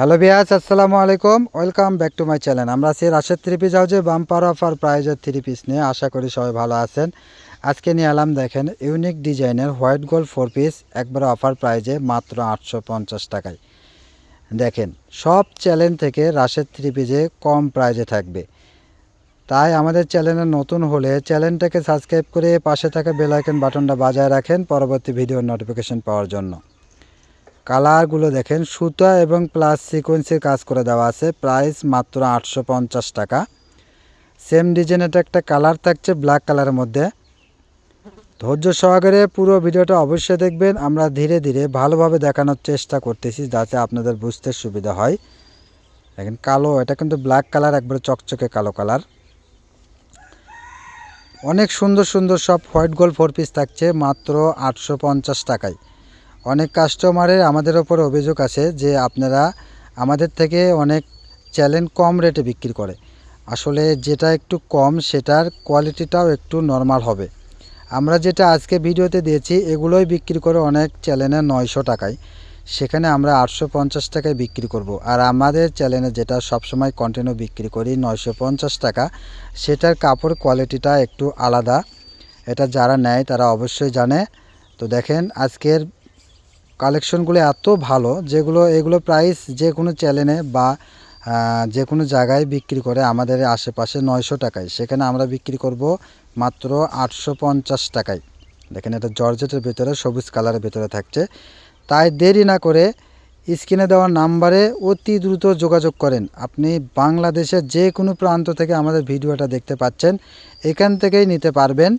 Hello বিয়াস আসসালামু আলাইকুম। Welcome back to my channel. আমরা আছি রাশেদ থ্রি পিস হাউজে বাম্পার অফার প্রাইজের থ্রি পিস নিয়ে। আশা করি সবাই ভালো আছেন। আজকে নিয়ে এলাম, দেখেন, ইউনিক ডিজাইনের হোয়াইট গোল্ড ফোর পিস, একবারে অফার প্রাইজে মাত্র আটশো পঞ্চাশ টাকায়। দেখেন, সব চ্যানেল থেকে রাশেদ থ্রি পিসে কম প্রাইজে থাকবে। তাই আমাদের চ্যানেলে নতুন হলে চ্যানেলটাকে সাবস্ক্রাইব করে পাশে থাকা বেল আইকন বাটনটা বাজায় রাখেন পরবর্তী ভিডিওর নোটিফিকেশন পাওয়ার জন্য। কালারগুলো দেখেন, সুতা এবং প্লাস সিকোয়েন্সের কাজ করে দেওয়া আছে। প্রাইস মাত্র আটশো পঞ্চাশ টাকা। সেম ডিজাইনের একটা কালার থাকছে ব্ল্যাক কালারের মধ্যে। ধৈর্য সহকারে পুরো ভিডিওটা অবশ্যই দেখবেন। আমরা ধীরে ধীরে ভালোভাবে দেখানোর চেষ্টা করতেছি যাতে আপনাদের বুঝতে সুবিধা হয়। দেখেন, কালো, এটা কিন্তু ব্ল্যাক কালার, একবারে চকচকে কালো কালার। অনেক সুন্দর সুন্দর সব হোয়াইট গোল্ড ফোর পিস থাকছে, মাত্র আটশো পঞ্চাশ টাকায়। অনেক কাস্টমারের আমাদের ওপর অভিযোগ আছে যে আপনারা আমাদের থেকে অনেক চ্যালেঞ্জ কম রেটে বিক্রি করে। আসলে যেটা একটু কম, সেটার কোয়ালিটিটাও একটু নর্মাল হবে। আমরা যেটা আজকে ভিডিওতে দিয়েছি, এগুলোই বিক্রি করে অনেক চ্যানেলে নয়শো টাকায়। সেখানে আমরা আটশো পঞ্চাশ টাকায় বিক্রি করব। আর আমাদের চ্যানেলে যেটা সবসময় কন্টিনিউ বিক্রি করি নয়শো পঞ্চাশ টাকা, সেটার কাপড় কোয়ালিটিটা একটু আলাদা। এটা যারা নেয় তারা অবশ্যই জানে। তো দেখেন, আজকের কালেকশনগুলো এত ভালো, যেগুলো, এগুলো প্রাইস যে কোনো চ্যানেলে বা যে কোনো জায়গায় বিক্রি করে আমাদের আশেপাশে নয়শো টাকায়। সেখানে আমরা বিক্রি করব মাত্র আটশো পঞ্চাশ টাকায়। দেখেন এটা জর্জেটের ভেতরে, সবুজ কালারের ভেতরে থাকছে। তাই দেরি না করে স্ক্রিনে দেওয়া নাম্বারে অতি দ্রুত যোগাযোগ করেন। আপনি বাংলাদেশের যে কোনো প্রান্ত থেকে আমাদের ভিডিওটা দেখতে পাচ্ছেন, এখান থেকেই নিতে পারবেন।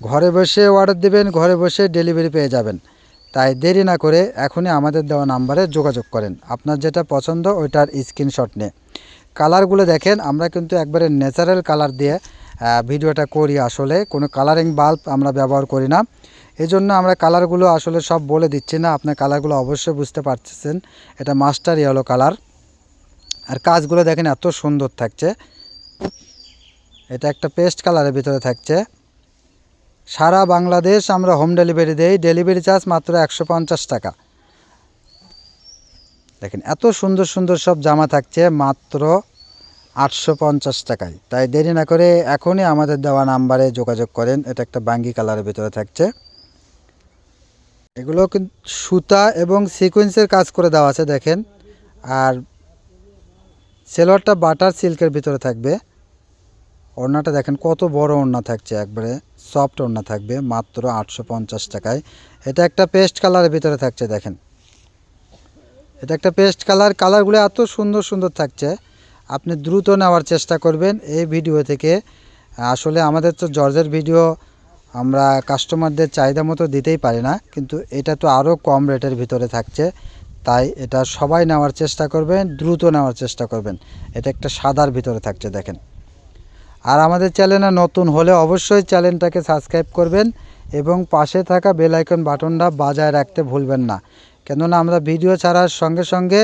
ঘরে বসে অর্ডার দেবেন, ঘরে বসে ডেলিভারি পেয়ে যাবেন। তাই দেরি না করে এখনই আমাদের দেওয়া নাম্বারে যোগাযোগ করেন। আপনার যেটা পছন্দ ওইটার স্ক্রিনশট নিয়ে। কালারগুলো দেখেন, আমরা কিন্তু একবারে ন্যাচারাল কালার দিয়ে ভিডিওটা করি আসলে। কোনো কালারিং বাল্ব আমরা ব্যবহার করি না। এই জন্য আমরা কালারগুলো আসলে সব বলে দিচ্ছি না। আপনার কালারগুলো অবশ্যই বুঝতে পারতেছেন। এটা মাস্টার ইয়েলো কালার আর কাজগুলো দেখেন এত সুন্দর থাকছে। এটা একটা পেস্ট কালারের ভিতরে থাকছে। সারা বাংলাদেশ আমরা হোম ডেলিভারি দেই। ডেলিভারি চার্জ মাত্র একশো পঞ্চাশ টাকা। দেখেন, এত সুন্দর সুন্দর সব জামা থাকছে মাত্র আটশো পঞ্চাশ টাকায়। তাই দেরি না করে এখনই আমাদের দেওয়া নাম্বারে যোগাযোগ করেন। এটা একটা বাঙ্গি কালারের ভিতরে থাকছে। এগুলো সুতা এবং সিকোয়েন্সের কাজ করে দেওয়া আছে, দেখেন। আর সেলোয়ারটা বাটার সিল্কের ভিতরে থাকবে। ওড়নাটা দেখেন কত বড় ওড়না থাকছে, একবারে সফট ওড়না থাকবে, মাত্র আটশো পঞ্চাশ টাকায়। এটা একটা পেস্ট কালারের ভিতরে থাকছে, দেখেন। এটা একটা পেস্ট কালার কালারগুলো এত সুন্দর সুন্দর থাকছে। আপনি দ্রুত নেওয়ার চেষ্টা করবেন এই ভিডিও থেকে। আসলে আমাদের তো জর্জের ভিডিও আমরা কাস্টমারদের চাহিদা মতো দিতেই পারি না, কিন্তু এটা তো আরও কম রেটের ভিতরে থাকছে। তাই এটা সবাই নেওয়ার চেষ্টা করবেন, দ্রুত নেওয়ার চেষ্টা করবেন। এটা একটা সাদার ভিতরে থাকছে, দেখেন। আর আমাদের চ্যানেলে নতুন হলে অবশ্যই চ্যানেলটাকে সাবস্ক্রাইব করবেন এবং পাশে থাকা বেল আইকন বাটনটা বাজায় রাখতে ভুলবেন না। কেননা আমরা ভিডিও ছাড়ার সঙ্গে সঙ্গে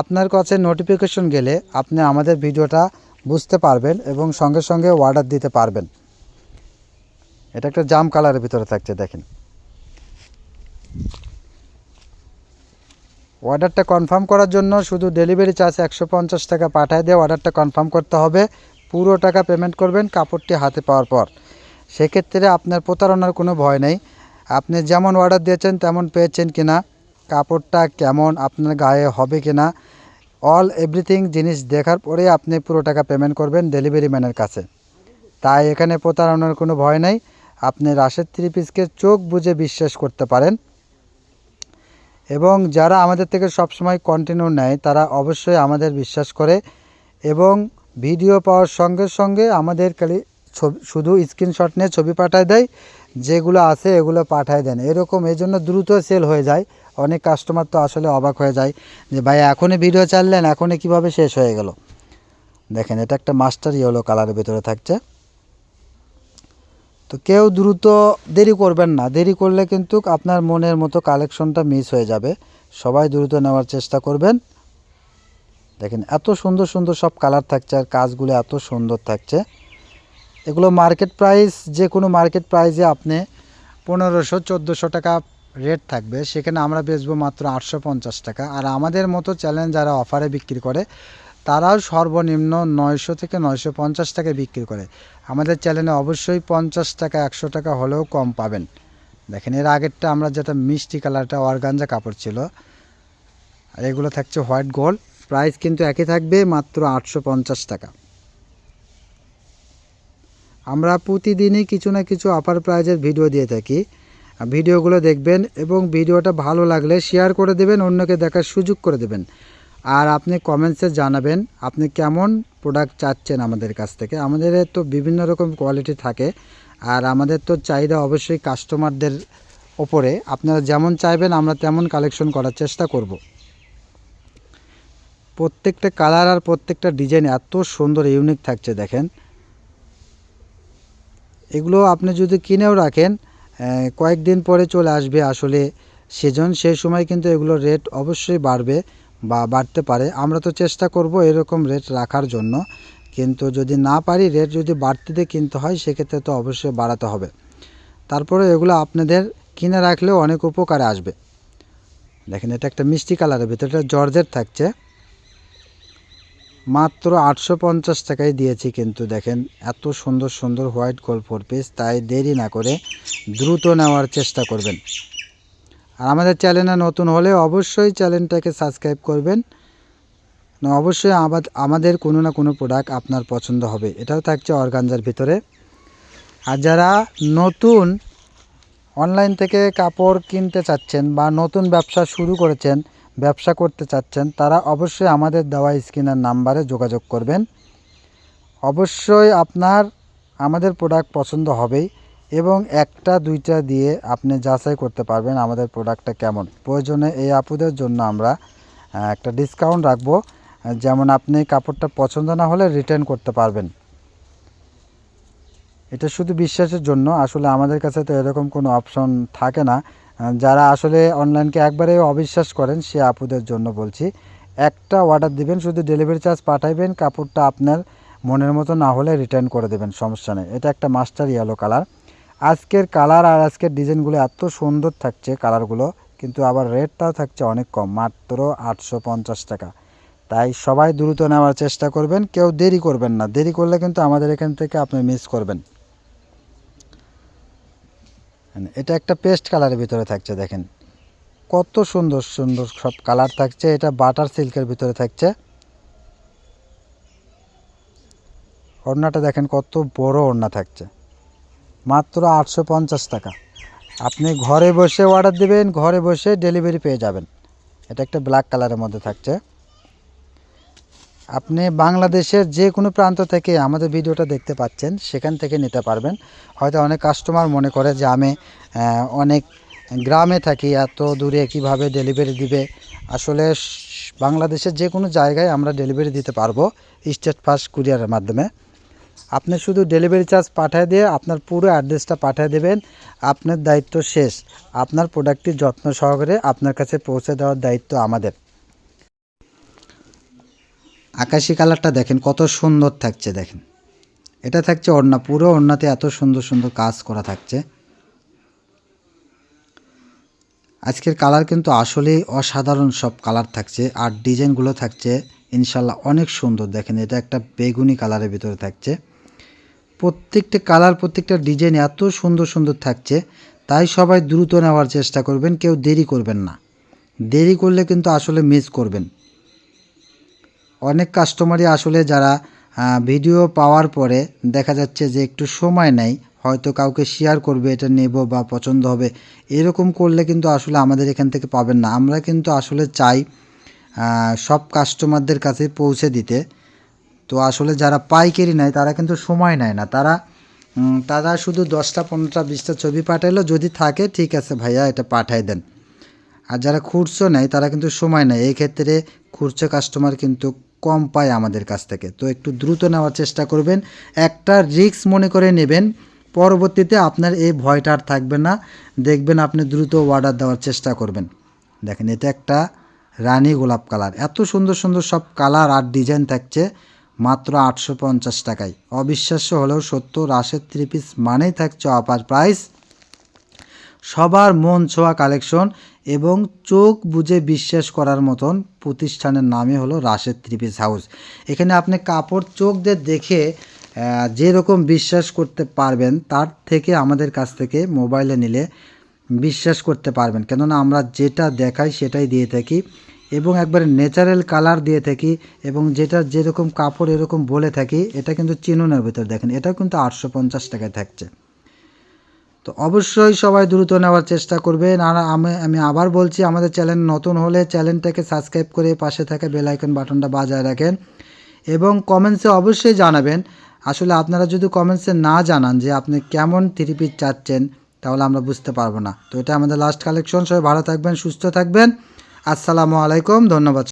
আপনার কাছে নোটিফিকেশন গেলে আপনি আমাদের ভিডিওটা বুঝতে পারবেন এবং সঙ্গে সঙ্গে অর্ডার দিতে পারবেন। এটা একটা জাম কালারের ভিতরে থাকছে, দেখেন। অর্ডারটা কনফার্ম করার জন্য শুধু ডেলিভারি চার্জ একশো পঞ্চাশ টাকা পাঠায় দিয়ে অর্ডারটা কনফার্ম করতে হবে। পুরো টাকা পেমেন্ট করবেন কাপড়টি হাতে পাওয়ার পর। সেক্ষেত্রে আপনার প্রতারণার কোনো ভয় নেই। আপনি যেমন অর্ডার দিয়েছেন তেমন পেয়েছেন কিনা, কাপড়টা কেমন, আপনার গায়ে হবে কিনা অল এভরিথিং জিনিস দেখার পরে আপনি পুরো টাকা পেমেন্ট করবেন ডেলিভারি ম্যানের কাছে। তাই এখানে প্রতারণার কোনো ভয় নেই। আপনি রাশের থ্রি পিসকে চোখ বুঝে বিশ্বাস করতে পারেন। এবং যারা আমাদের থেকে সবসময় কন্টিনিউ নেয়, তারা অবশ্যই আমাদের বিশ্বাস করে। এবং ভিডিও পাওয়ার সঙ্গে সঙ্গে আমাদের খালি ছবি, শুধু স্ক্রিনশট নিয়ে ছবি পাঠায় দেয়, যেগুলো আছে এগুলো পাঠায় দেন। এরকম এই জন্য দ্রুত সেল হয়ে যায়। অনেক কাস্টমার তো আসলে অবাক হয়ে যায় যে, ভাই, এখনই ভিডিও চাললেন এখনই কীভাবে শেষ হয়ে গেল? দেখেন, এটা একটা মাস্টার ইয়েলো কালারের ভেতরে থাকছে। তো কেউ দ্রুত দেরি করবেন না। দেরি করলে কিন্তু আপনার মনের মতো কালেকশনটা মিস হয়ে যাবে। সবাই দ্রুত নেওয়ার চেষ্টা করবেন। দেখেন, এত সুন্দর সুন্দর সব কালার থাকছে আর কাজগুলো এত সুন্দর থাকছে। এগুলো মার্কেট প্রাইস যে কোনো মার্কেট প্রাইসে আপনি পনেরোশো, চোদ্দোশো টাকা রেট থাকবে। সেখানে আমরা বেচবো মাত্র আটশো পঞ্চাশ টাকা। আর আমাদের মতো চ্যালেঞ্জ যারা অফারে বিক্রি করে, তারাও সর্বনিম্ন নয়শো থেকে নয়শো পঞ্চাশ টাকায় বিক্রি করে। আমাদের চ্যানেলে অবশ্যই পঞ্চাশ টাকা, একশো টাকা হলেও কম পাবেন। দেখেন, এর আগেরটা আমরা যেটা মিষ্টি কালারটা অর্গানজা কাপড় ছিল, আর এগুলো থাকছে হোয়াইট গোল্ড প্রাইস কিন্তু একই থাকবে, মাত্র আটশো পঞ্চাশ টাকা। আমরা প্রতিদিনই কিছু না কিছু অফার প্রাইজের ভিডিও দিয়ে থাকি। ভিডিওগুলো দেখবেন এবং ভিডিওটা ভালো লাগলে শেয়ার করে দেবেন, অন্যকে দেখার সুযোগ করে দেবেন। আর আপনি কমেন্টসে জানাবেন, আপনি কেমন প্রোডাক্ট চাচ্ছেন আমাদের কাছ থেকে। আমাদের তো বিভিন্ন রকম কোয়ালিটি থাকে। আর আমাদের তো চাহিদা অবশ্যই কাস্টমারদের ওপরে। আপনারা যেমন চাইবেন, আমরা তেমন কালেকশন করার চেষ্টা করব। প্রত্যেকটা কালার আর প্রত্যেকটা ডিজাইন এত সুন্দর ইউনিক থাকছে, দেখেন। এগুলো আপনি যদি কিনেও রাখেন কয়েকদিন পরে চলে আসবে আসলে সেজন সেই সময় কিন্তু এগুলোর রেট অবশ্যই বাড়বে বা বাড়তে পারে। আমরা তো চেষ্টা করব এরকম রেট রাখার জন্য, কিন্তু যদি না পারি রেট যদি বাড়তিতে কিনতে হয়, সেক্ষেত্রে তো অবশ্যই বাড়াতে হবে। তারপরে এগুলো আপনাদের কিনে রাখলেও অনেক উপকারে আসবে। দেখেন, এটা একটা মিষ্টি কালারের ভিতরে, এটা জর্জের থাকছে। মাত্র আটশো পঞ্চাশ টাকায় দিয়েছি কিন্তু দেখেন, এত সুন্দর সুন্দর হোয়াইট গোল্ড ফোর পিস তাই দেরি না করে দ্রুত নেওয়ার চেষ্টা করবেন। আর আমাদের চ্যানেলে নতুন হলে অবশ্যই চ্যানেলটাকে সাবস্ক্রাইব করবেন। অবশ্যই আমাদ- আমাদের কোনো না কোনো প্রোডাক্ট আপনার পছন্দ হবে। এটাও থাকছে অর্গানজার ভিতরে। আর যারা নতুন অনলাইন থেকে কাপড় কিনতে চাচ্ছেন বা নতুন ব্যবসা শুরু করেছেন, ব্যবসা করতে চাচ্ছেন, তারা অবশ্যই আমাদের দেওয়া স্ক্রিনের নাম্বারে যোগাযোগ করবেন। অবশ্যই আপনার, আমাদের প্রোডাক্ট পছন্দ হবেই এবং একটা, দুইটা দিয়ে আপনি যাচাই করতে পারবেন আমাদের প্রোডাক্টটা কেমন। প্রয়োজনে এই আপুদের জন্য আমরা একটা ডিসকাউন্ট রাখব। যেমন আপনি কাপড়টা পছন্দ না হলে রিটার্ন করতে পারবেন। এটা শুধু বিশ্বাসের জন্য, আসলে আমাদের কাছে তো এরকম কোনো অপশন থাকে না। যারা আসলে অনলাইনকে একবারে অবিশ্বাস করেন, সে আপুদের জন্য বলছি, একটা অর্ডার দিবেন, শুধু ডেলিভারি চার্জ পাঠাইবেন, কাপড়টা আপনার মনের মতো না হলে রিটার্ন করে দেবেন, সমস্যা নেই। এটা একটা মাস্টার ইয়েলো কালার আজকের কালার আর আজকের ডিজাইনগুলো এত সুন্দর থাকছে কালারগুলো কিন্তু আবার রেটটাও থাকছে অনেক কম, মাত্র আটশো পঞ্চাশ টাকা। তাই সবাই দ্রুত নেওয়ার চেষ্টা করবেন, কেউ দেরি করবেন না। দেরি করলে কিন্তু আমাদের এখান থেকে আপনি মিস করবেন। এটা একটা পেস্ট কালারের ভিতরে থাকছে, দেখেন। কত সুন্দর সুন্দর সব কালার থাকছে। এটা বাটার সিল্কের ভিতরে থাকছে। ওড়নাটা দেখেন কত বড় ওড়না থাকছে। মাত্র আটশো পঞ্চাশ টাকা। আপনি ঘরে বসে অর্ডার দিবেন, ঘরে বসে ডেলিভারি পেয়ে যাবেন। এটা একটা ব্ল্যাক কালারের মধ্যে থাকছে। আপনি বাংলাদেশের যে কোনো প্রান্ত থেকে আমাদের ভিডিওটা দেখতে পাচ্ছেন, সেখান থেকে নিতে পারবেন। হয়তো অনেক কাস্টমার মনে করে যে আমি অনেক গ্রামে থাকি, এত দূরে কীভাবে ডেলিভারি দিবে? আসলে বাংলাদেশের যে কোনো জায়গায় আমরা ডেলিভারি দিতে পারব স্টেট ফাস্ট কুরিয়ারের মাধ্যমে। আপনি শুধু ডেলিভারি চার্জ পাঠিয়ে দিয়ে আপনার পুরো অ্যাড্রেসটা পাঠিয়ে দেবেন, আপনার দায়িত্ব শেষ। আপনার প্রোডাক্টটি যত্ন সহকারে আপনার কাছে পৌঁছে দেওয়ার দায়িত্ব আমাদের। আকাশি কালারটা দেখেন, কত সুন্দর থাকছে দেখেন। এটা থাকছে ওড়না, পুরো ওড়নাতে এত সুন্দর সুন্দর কাজ করা থাকছে। আজকের কালার কিন্তু আসলেই অসাধারণ সব কালার থাকছে, আর ডিজাইনগুলো থাকছে ইনশাল্লাহ অনেক সুন্দর দেখেন, এটা একটা বেগুনি কালারের ভিতরে থাকছে। প্রত্যেকটা কালার, প্রত্যেকটা ডিজাইন এত সুন্দর সুন্দর থাকছে, তাই সবাই দ্রুত নেওয়ার চেষ্টা করবেন, কেউ দেরি করবেন না। দেরি করলে কিন্তু আসলে মিস করবেন। অনেক কাস্টমারই আসলে যারা ভিডিও পাওয়ার পরে দেখা যাচ্ছে যে একটু সময় নেই হয়তো কাউকে শেয়ার করবে, এটা নেব বা পছন্দ হবে, এরকম করলে কিন্তু আসলে আমাদের এখান থেকে পাবেন না। আমরা কিন্তু আসলে চাই সব কাস্টমারদের কাছে পৌঁছে দিতে। তো আসলে যারা পাইকারি নেয়, তারা কিন্তু সময় নেয় না। তারা তারা শুধু দশটা, পনেরোটা, বিশটা ছবি পাঠাইলো, যদি থাকে, ঠিক আছে ভাইয়া, এটা পাঠাই দেন। আর যারা খুচরো নেয়, তারা কিন্তু সময় নেয়। এই ক্ষেত্রে খুচরো কাস্টমার কিন্তু কম পায় আমাদের কাছ থেকে। তো একটু দ্রুত নেওয়ার চেষ্টা করবেন। একটা রিস্ক মনে করে নেবেন। পরবর্তীতে আপনার এই ভয়টা আর থাকবে না। দেখবেন আপনি দ্রুত অর্ডার দেওয়ার চেষ্টা করবেন। দেখেন, এটা একটা রানী গোলাপ কালার। এত সুন্দর সুন্দর সব কালার আর ডিজাইন থাকছে মাত্র আটশো পঞ্চাশ টাকায়। অবিশ্বাস্য হলেও সত্য রাশের থ্রি পিস মানেই থাকছে অপার প্রাইস সবার মন ছোঁয়া কালেকশন এবং চোখ বুঝে বিশ্বাস করার মতন প্রতিষ্ঠানের নামই হলো রাশেদ ত্রিপিস হাউস। এখানে আপনি কাপড় চোখ দিয়ে দেখে যেরকম বিশ্বাস করতে পারবেন, তার থেকে আমাদের কাছ থেকে মোবাইলে নিলে বিশ্বাস করতে পারবেন। কেননা আমরা যেটা দেখাই সেটাই দিয়ে থাকি এবং একবারে ন্যাচারাল কালার দিয়ে থাকি এবং যেটা যেরকম কাপড় এরকম বলে থাকি, এটা কিন্তু চিনুনের ভিতর দেখেন এটা কিন্তু আটশো পঞ্চাশ টাকায় থাকছে। তো অবশ্যই সবাই দ্রুত নেওয়ার চেষ্টা করবেন। আর আমি আমি আবার বলছি, আমাদের চ্যানেল নতুন হলে চ্যানেলটাকে সাবস্ক্রাইব করে পাশে থাকা বেল আইকন বাটনটা বাজায় রাখেন এবং কমেন্টসে অবশ্যই জানাবেন। আসলে আপনারা যদি কমেন্টসে না জানান যে আপনি কেমন থ্রি পিস চাচ্ছেন, তাহলে আমরা বুঝতে পারব না। তো এটা আমাদের লাস্ট কালেকশন সবাই ভালো থাকবেন, সুস্থ থাকবেন। আসসালামু আলাইকুম, ধন্যবাদ।